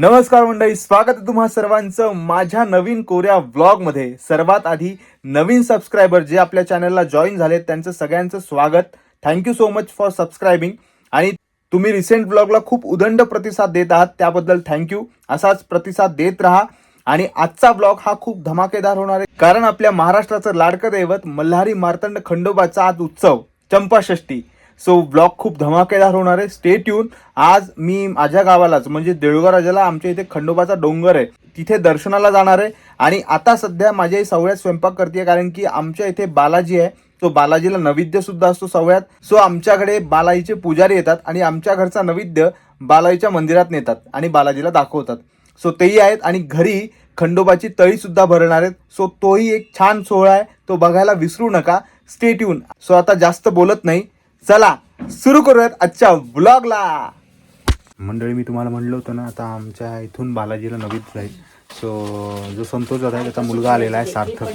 नमस्कार मंडळी स्वागत आहे तुम्हा सर्वांचं माझ्या नवीन कोऱ्या ब्लॉगमध्ये सर्वात आधी नवीन सबस्क्रायबर जे आपल्या चॅनलला जॉईन झाले त्यांचं सगळ्यांचं स्वागत. Thank you so much for subscribing आणि तुम्ही रिसेंट ब्लॉगला खूप उदंड प्रतिसाद देत आहात त्याबद्दल थँक्यू असाच प्रतिसाद देत राहा. आणि आजचा ब्लॉग हा खूप धमाकेदार होणार आहे कारण आपल्या महाराष्ट्राचं लाडकं दैवत मल्हारी मार्तंड खंडोबाचा आज उत्सव चंपाषष्ठी. सो ब्लॉग खूप धमाकेदार होणार आहे. स्टे ट्यून आज मी माझ्या गावालाच म्हणजे देऊळगाव राजाला आमच्या इथे खंडोबाचा डोंगर आहे. तिथे दर्शनाला जाणार आहे. आणि आता सध्या माझ्या सवळ्यात स्वयंपाक करते कारण की आमच्या इथे बालाजी आहे. तो बालाजीला नैवेद्य सुद्धा असतो सवळ्यात सो आमच्याकडे बालाजीचे पुजारी येतात आणि आमच्या घरचा नैवेद्य बालाजीच्या मंदिरात नेतात आणि बालाजीला दाखवतात. सो तेही आहेत आणि घरी खंडोबाची तळी सुद्धा भरणार आहेत. सो तोही एक छान सोहळा आहे. तो बघायला विसरू नका. स्टे ट्यून सो आता जास्त बोलत नाही. चला सुरू करूयात आजच्या ब्लॉगला मंडळी मी तुम्हाला म्हणलं होतं ना आता आमच्या इथून बालाजीला नवीन जाईल सो जो संतोष दादा आहे त्याचा मुलगा आलेला आहे सार्थक.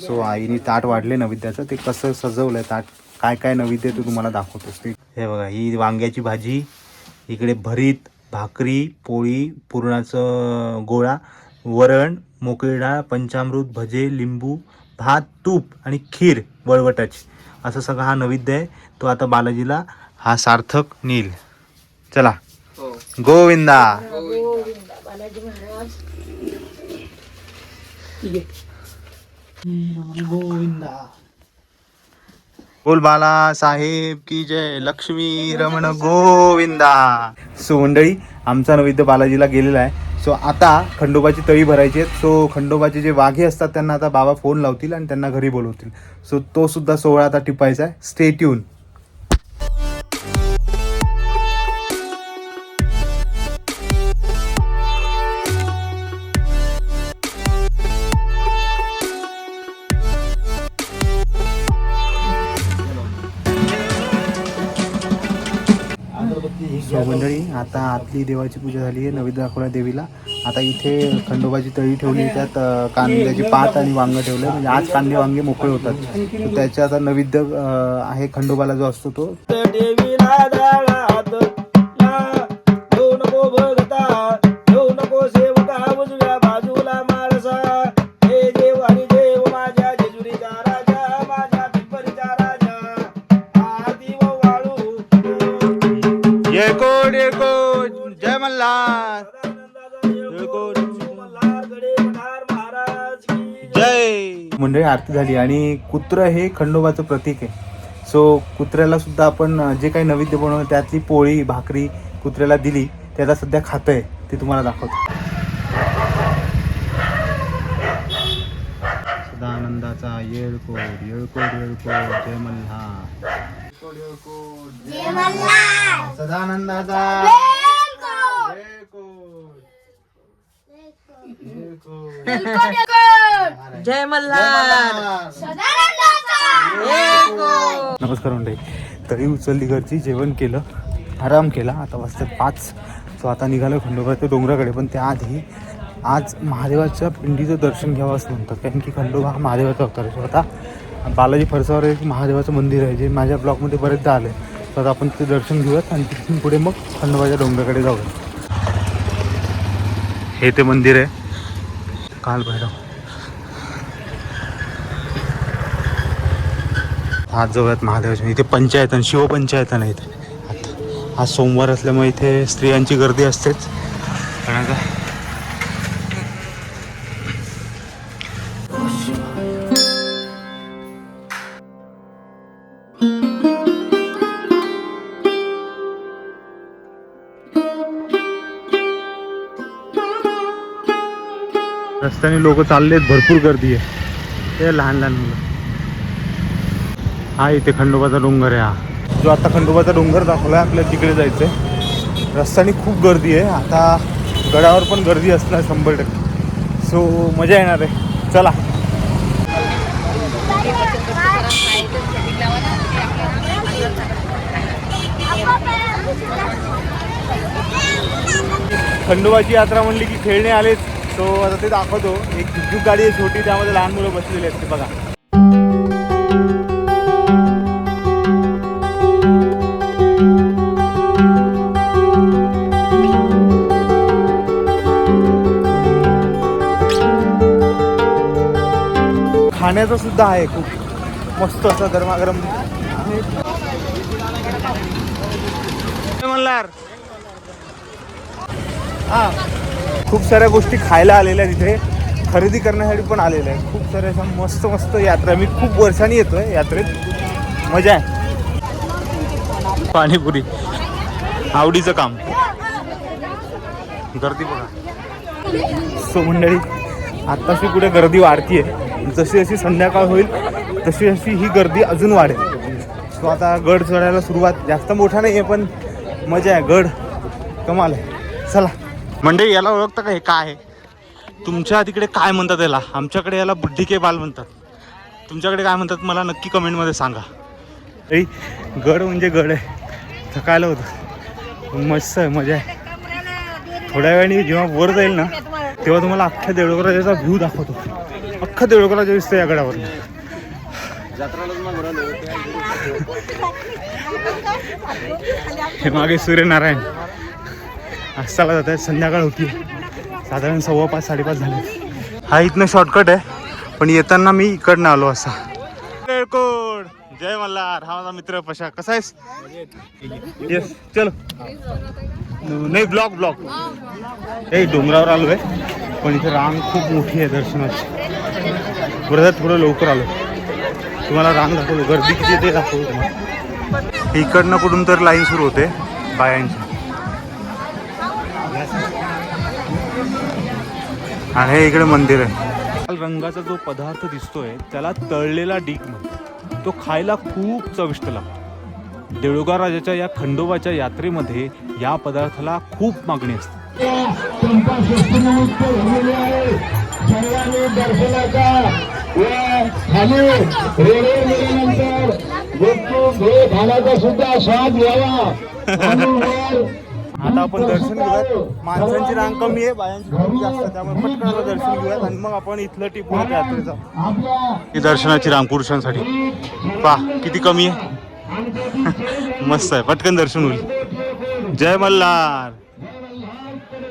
सो आईने ताट वाढले नैवेद्याचं. ते कसं सजवलंय ताट काय काय नैवेद्य आहे ते तुम्हाला दाखवतोस ते. हे बघा ही वांग्याची भाजी इकडे भरीत भाकरी पोळी पुरणाचं गोळा वरण मोकळी डाळ पंचामृत भजे लिंबू भात तूप आणि खीर वळवटाची. असं सगळं हा नैवेद्य आहे. तो आता बालाजीला हा सार्थक नील. चला. गोविंदा. गोविंदा बोल बाला साहेब की जय. लक्ष्मी रमण गोविंदा. सो मंडळी आमचा नैवेद्य बालाजीला गेलेला आहे. सो आता खंडोबाची तळी भरायची आहेत सो खंडोबाचे जे वाघे असतात त्यांना आता बाबा फोन लावतील आणि त्यांना घरी बोलवतील. सो तो सुद्धा सोहळा आता टिपायचा आहे. स्टे आता आतली देवाची पूजा झाली आहे नवी दाखवला देवीला. आता इथे खंडोबाची तळी ठेवली त्यात कांद्याची पात आणि वांग ठेवलं म्हणजे आज कांदे वांगे मोकळे होतात. त्याच्या आता नैवेद्य आहे खंडोबाला जो असतो तो. देवीला आरती झाली आणि कुत्र हे खंडोबाचं प्रतीक आहे. सो कुत्र्याला सुद्धा आपण जे काही नैवेद्य बनवलं त्यातली पोळी भाकरी कुत्र्याला दिली त्याला सध्या खातं आहे ते तुम्हाला दाखवतो. सदानंदाचा येळकोड येळकोड येळकोड जय मल्हार. येळकोड, येळकोड, जय मल्हार. सदानंदाचा जय मल्हार. नमस्कार मंडळी. तरी उचलली घरची जेवण केलं आराम केला. आता वाजतात पाच. सो आता निघालो खंडोबाच्या डोंगराकडे पण त्याआधी आज महादेवाच्या पिंडीचं दर्शन घ्यावं असं म्हणतात. कारण की खंडोबा हा महादेवाचा अवतार आहे. सो आता बालाजी फरसावर एक महादेवाचं मंदिर आहे जे माझ्या ब्लॉकमध्ये बरेचदा आलं आहे तर आपण ते दर्शन घेऊयात आणि तिथून पुढे मग खंडोबाच्या डोंगराकडे जाऊया हे ते मंदिर आहे. काल भैरव. आज जवळात महादेवाच्या इथे पंचायतन शिवपंचायतन आहे इथे. आता आज सोमवार असल्यामुळे इथे स्त्रियांची गर्दी असतेच. पण आता रस्त्याने लोक चाललेत भरपूर गर्दी आहे. ते लहान लहान मुलं. हा इथे खंडोबाचा डोंगर आहे हा. जो आता खंडोबाचा डोंगर दाखवला आहे आपल्याला तिकडे जायचं आहे रस्त्याने खूप गर्दी आहे. आता गडावर पण गर्दी असणार शंभर टक्के. सो मजा येणार आहे. चला. खंडोबाची यात्रा म्हणली की खेळणे आलेच. सो आता ते दाखवतो. एक झुकझुक गाडी आहे छोटी त्यामध्ये लहान मुलं बसलेली आहेत ते बघा. खाण्याचं सुद्धा आहे खूप. मस्त असं गरमागरम. म्हणणार हां. खूप साऱ्या गोष्टी खायला आलेल्या आहेत तिथे खरेदी करण्यासाठी पण आलेल्या आहे खूप साऱ्या अशा मस्त मस्त यात्रा. मी खूप वर्षांनी येतो आहे यात्रेत. मजा आहे. पाणीपुरी. आवडीचं काम. गर्दी बघा. सो मंडळी आत्ताशी कुठे गर्दी वाढतीये. जशी जशी संध्याकाळ होईल तशी अशी ही गर्दी अजून वाढेल. सो आता गड चढायला सुरुवात. जास्त मोठा नाही आहे पण मजा आहे. गड कमाल आहे. चला. मंडळी याला ओळखता का? हे काय आहे? तुमच्या तिकडे काय म्हणतात याला? आमच्याकडे याला बुड्ढी के बाल म्हणतात. तुमच्याकडे काय म्हणतात मला नक्की कमेंटमध्ये सांगा. ऐ गड म्हणजे गड आहे. थकायला होतं. मस्त आहे मजा आहे. थोड्या वेळाने जेव्हा वर जाईल ना तेव्हा तुम्हाला अख्ख्या देवळगराचा व्ह्यू दाखवतो. अख्खा देवळगराचा दिसतं या गडावर हे मागे सूर्यनारायण. अस्ताला जात आहे संध्याकाळ होती. साधारण सव्वा पाच साडेपाच झाले. हा इथनं शॉर्टकट आहे पण येताना मी इकडनं आलो असा. कोड जय मल्हार हा माझा मित्र पशा. कसा आहेस? येस चलो. नाही ब्लॉक ब्लॉक हे डोंगरावर आलो आहे पण इथे रांग खूप मोठी आहे दर्शनाची. बरं थोडं लवकर आलो. तुम्हाला रांग दाखवलो गर्दी किती ते दाखवतो तुम्हाला. इकडनं कुठून तर लाईन सुरू होते बायांची. आणि हे इकडे मंदिर आहे. लाल रंगाचा जो पदार्थ दिसतोय त्याला तळलेला डीक म्हणतात. तो खायला खूप चविष्ट लागतो. देऊळगाव राजाच्या या खंडोबाच्या यात्रेमध्ये या पदार्थाला खूप मागणी असते. सुद्धा स्वाद घ्यावा आता आपण दर्शन घेऊयात. माणसांची रांग कमी आहे बायांची खूप जास्त. त्यामुळे पटकन दर्शन घेऊयात आणि मग आपण इथलं टिपून यात्रेचा. आपल्या दर्शनाची रांग पुरुषांसाठी. पा किती कमी आहे? मस्त आहे. पटकन दर्शन होईल. जय मल्हार.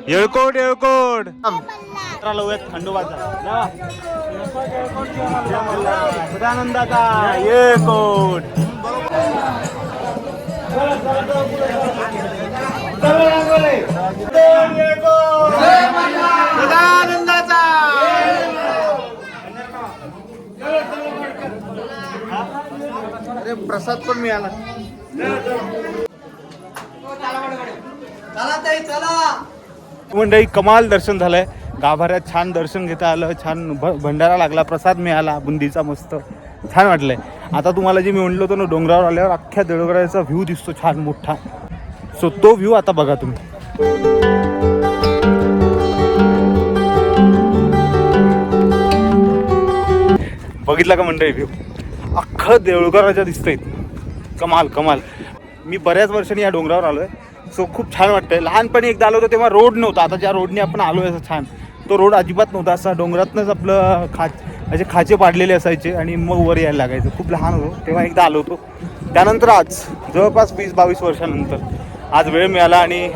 येळकोट येळकोट. खंडोबाचा जय मल्हार सदानंदाचा. येळकोट. अरे प्रसाद पण मिळाला. मंडळी कमाल दर्शन झालंय. गाभाऱ्यात छान दर्शन घेता आलं छान भंडारा लागला प्रसाद मिळाला बुंदीचा मस्त. छान वाटलंय. आता तुम्हाला जे मी म्हणलं होतं ना डोंगरावर आल्यावर अख्ख्या देवघराचा व्ह्यू दिसतो छान मोठा. सो तो व्ह्यू आता बघा तुम्ही. बघितला का मंडळी व्ह्यू अख्खं देऊळघर दिसतंय. कमाल कमाल. मी बऱ्याच वर्षांनी या डोंगरावर आलोय. सो खूप छान वाटतंय. लहानपणी एकदा आलो होतो तेव्हा रोड नव्हता. आता ज्या रोडने आपण आलोय असं छान. तो रोड अजिबात नव्हता. असा डोंगरातनंच आपलं खा असे खाचे पाडलेले असायचे आणि मग वर यायला लागायचं. खूप लहान होतो. तेव्हा एकदा आलो होतो. त्यानंतर आज जवळपास वीस बावीस वर्षानंतर आज वेळ मिळाला आणि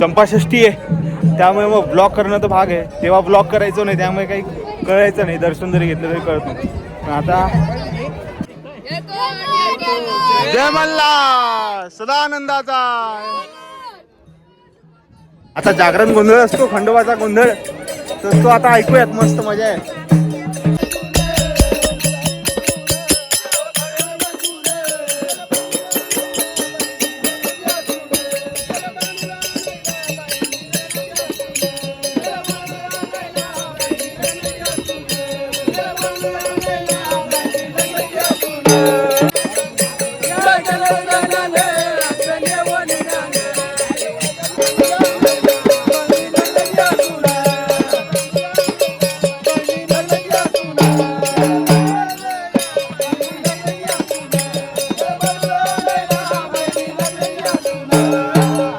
चंपाषष्ठी आहे. त्यामुळे मग ब्लॉक करणं तर भाग आहे. तेव्हा ब्लॉक करायचो नाही त्यामुळे काही कळायचं नाही. दर्शन जरी घेतलं तरी कळत नाही. पण आता जय मल्ला! सदानंदाचा. आता जागरण गोंधळ असतो खंडोबाचा गोंधळ. तर तो आता ऐकूयात मस्त मजा आहे.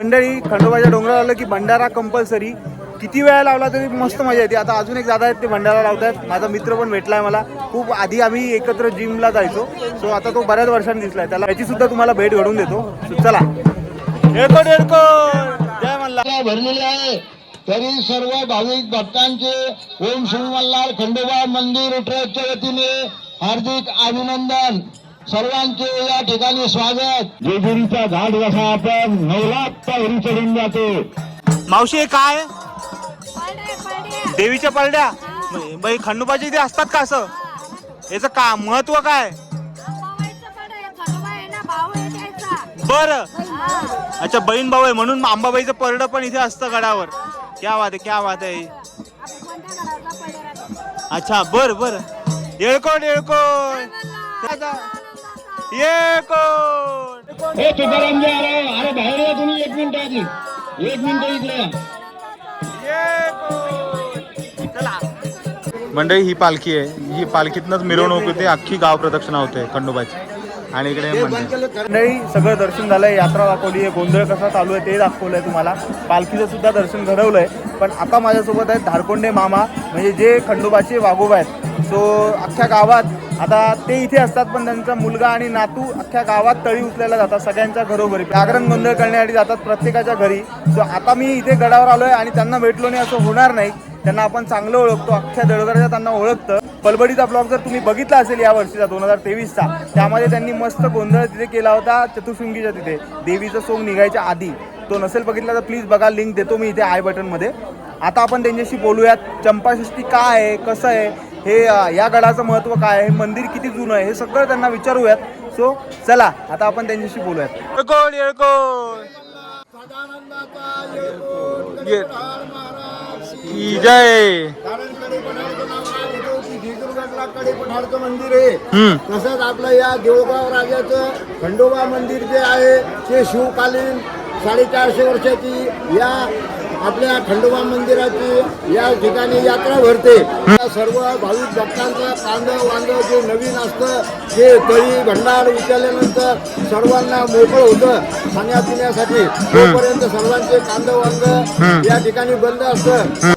मंडळी खंडोबाच्या डोंगरावर आलं की भंडारा कंपल्सरी किती वेळा लावला तरी मस्त मजा येते. आता अजून एक दादा आहेत ते भंडारा लावतात माझा मित्र पण भेटलाय मला. खूप आधी आम्ही एकत्र जिमला जायचो. सो आता तो बऱ्याच वर्षांनी दिसलाय. त्याला याची सुद्धा तुम्हाला भेट घडून देतो. चला. येळकोट येळकोट जय मल्हार. भरलेले आहे. तरी सर्व भाविक भक्तांचे ओम श्री मल्हार खंडोबा मंदिर ट्रस्टच्या वतीने हार्दिक अभिनंदन. सर्वांचे या ठिकाणी स्वागत. जेजुरीचा घाट जसा आपण नवलाख पायरी चढून जातो. मावशी हे काय? देवीच्या पलड्या बाई खंडोबाची इथे असतात का असं? याचं का महत्त्व काय? बर. अच्छा बहीण भाऊ आहे म्हणून अंबाबाईचं परडं पण इथे असतं गडावर. क्या बात आहे क्या बात आहे. अच्छा बर बर. हे तुकाराम जे आले अरे बाहेर या तुम्ही एक मिनिट आधी. एक मिनिट इकडे या. मंडळी ही पालखी आहे. ही पालखीतनंच मिरवणूक होते. अख्खी गाव प्रदक्षिणा होते खंडोबाची. आणि इकडे मंडळी. सगळं दर्शन झालंय. यात्रा दाखवली आहे. गोंधळ कसा चालू आहे ते दाखवलंय तुम्हाला. पालखीचं सुद्धा दर्शन घडवलंय. पण आता माझ्यासोबत आहेत धारकोंडे मामा. म्हणजे जे खंडोबाचे वाघोबा आहेत. सो अख्ख्या गावात आता ते इथे असतात पण त्यांचा मुलगा आणि नातू अख्ख्या गावात तळी उचलायला जातात. सगळ्यांच्या घरोघरी. जागरण गोंधळ करण्यासाठी जातात प्रत्येकाच्या घरी. सो आता मी इथे गडावर आलोय आणि त्यांना भेटलो नाही असं होणार नाही. त्यांना आपण चांगलं ओळखतो अख्ख्या दळगराच्या त्यांना ओळखतं. पलबडीचा ब्लॉग जर तुम्ही बघितला असेल या वर्षीचा दोन हजार तेवीसचा त्यामध्ये त्यांनी मस्त गोंधळ तिथे केला होता चतुर्शृंगीच्या तिथे. देवीचं सोंग निघायच्या आधी. तो नसेल बघितला तर प्लीज बघा लिंक देतो मी इथे आय बटनमध्ये आता आपण त्यांच्याशी बोलूयात चंपाषष्ठी काय आहे कसं आहे हे या गडाचं महत्त्व काय आहे हे मंदिर किती जुनं आहे हे सगळं त्यांना विचारूयात. सो चला आता आपण त्यांच्याशी बोलूयात. येळकोट येळकोट की जय मंदिर आहे तसंच आपलं या देऊळगाव राजाचं खंडोबा मंदिर जे आहे ते शिवकालीन साडेचारशे वर्षाची या आपल्या खंडोबा मंदिराची या ठिकाणी यात्रा भरते. सर्व भाविक भक्तांचं कांदं वांदं जे नवीन असतं ते तळी भंडार उचलल्यानंतर सर्वांना मोकळं होतं खाण्यापिण्यासाठी. तोपर्यंत सर्वांचे कांदं वांग या ठिकाणी बंद असतं.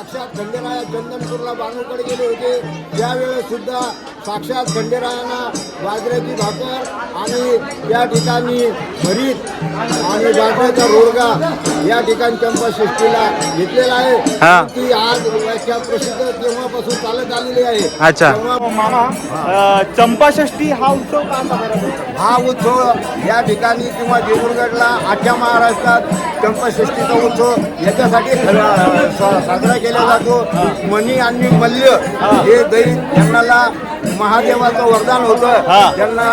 साक्षात खंडेराया चंदनपूरला बाणूकडे गेले होते. त्यावेळेस सुद्धा साक्षात खंडेरायांना बाजऱ्याची भाकर आणि त्या ठिकाणी भरीत आणि बाजऱ्याचा रोडगा या ठिकाणी चंपाषष्ठीला घेतलेला. आहे. ती आज व्याख्या प्रसिद्ध तेव्हापासून चालत आलेली आहे. अच्छा. तेव्हा मामा चंपाषष्ठी हा उत्सव का साजरा करतात हा उत्सव या ठिकाणी किंवा देऊळगडला आख्या महाराष्ट्रात चंपाषष्ठीचा उत्सव याच्यासाठी साजरा केला जातो. मणी आणि मल्य हे दैत त्यांना महादेवाचं वरदान. होतं. त्यांना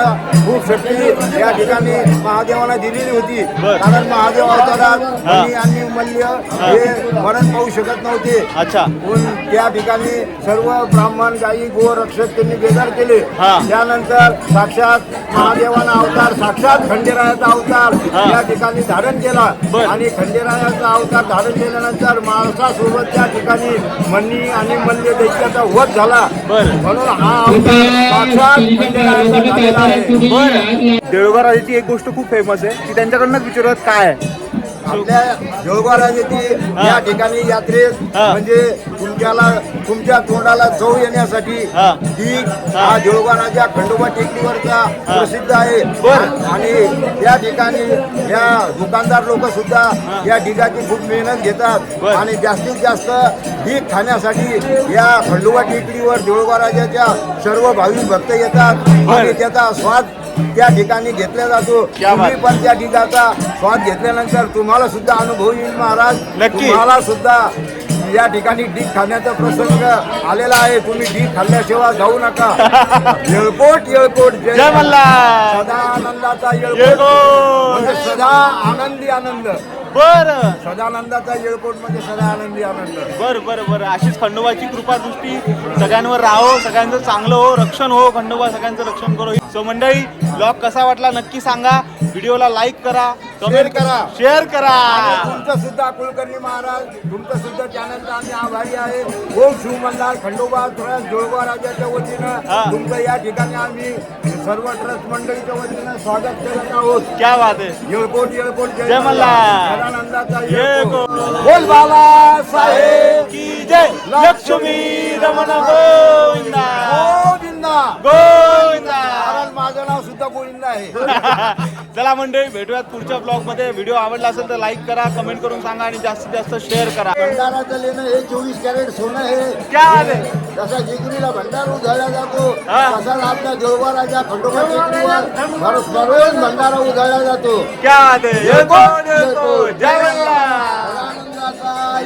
खूप शक्ती या ठिकाणी महादेवाला दिलेली होती. कारण महादेव अवतारात मणी आणि मल्य हे मरण पाहू शकत नव्हते. अच्छा. त्या ठिकाणी सर्व ब्राह्मण गायी गो रक्षक त्यांनी बेजार केले. त्यानंतर साक्षात महादेवाचा अवतार साक्षात खंडेरायाचा अवतार. या ठिकाणी धारण केला. आणि खंडेरायाचा अवतार धारण केल्यानंतर माणसासोबत त्या ठिकाणी मन्नी आणि मल्य दैत्याचा वध झाला. म्हणून हा अवतार साक्षात खंडेरायाचा झालेला आहे राजाची एक गोष्ट खूप फेमस आहे ती त्यांच्याकडनंच विचारत काय आपल्या देवघराची या ठिकाणी यात्रेत हा. म्हणजे तुमच्याला तुमच्या तोंडाला चव येण्यासाठी हा. दीग हा देवघराच्या खंडोबा टेकडीवरचा प्रसिद्ध आहे. आणि त्या ठिकाणी या दुकानदार लोक सुद्धा या ढिगाची खूप मेहनत घेतात. आणि जास्तीत जास्त ढीग खाण्यासाठी या खंडोबा टेकडीवर देऊळबा राजाच्या सर्व भाविक भक्त येतात आणि त्याचा स्वाद त्या ठिकाणी घेतला जातो. तुम्ही पण त्या ठिकाचा स्वाद घेतल्यानंतर तुम्हाला सुद्धा अनुभव येईल महाराज. तुम्हाला सुद्धा या ठिकाणी डीक खाण्याचा प्रसंग आलेला आहे. तुम्ही डीक खाल्ल्याशिवाय जाऊ नका. येळकोट येळकोट. जय सदा आनंदाचा येळकोट. येळकोट. म्हणजे सदा आनंदी आनंद. बर. सदानंदाचा येळकोट म्हणजे सदा आनंदी. आनंद बर बर बर. अशीच खंडोबाची कृपा दृष्टी सगळ्यांवर राहो सगळ्यांचं चांगलं हो रक्षण हो खंडोबा सगळ्यांचं रक्षण करो. सो मंडळी ब्लॉग कसा वाटला नक्की सांगा. व्हिडिओला लाईक करा Share करा. शेअर करा. तुमचं सुद्धा कुलकर्णी महाराज तुमचं सुद्धा चॅनलचा आम्ही आभारी आहे. ओम शिवमल्हार खंडोबा ट्रस्ट जोळबा राजाच्या. वतीनं तुमचं या ठिकाणी आम्ही सर्व ट्रस्ट मंडळीच्या वतीनं स्वागत करत आहोत. क्या बात आहे. येळकोट येळकोट जय मल्हार. बोल बाबा साहेब. की जय लक्ष्मी रमण गोविंदा। गोविंदा. गोविंदा। माझा नाव सुद्धा कोळींना आहे. चला मंडळी भेटूयात पुढच्या ब्लॉगमध्ये व्हिडिओ आवडला असेल तर लाईक करा कमेंट करून सांगा आणि जास्तीत जास्त शेअर करा. भंडाराचं लेणं हे चोवीस कॅरेट सोनं बात आहे. जसा जेजुरीला भंडार उधळला जातो हा. तसाच आपल्या देवबाराच्या खंडोबा टेकडीवर भर- दररोज भंडारा उधळला जातो. क्या आनंदाचा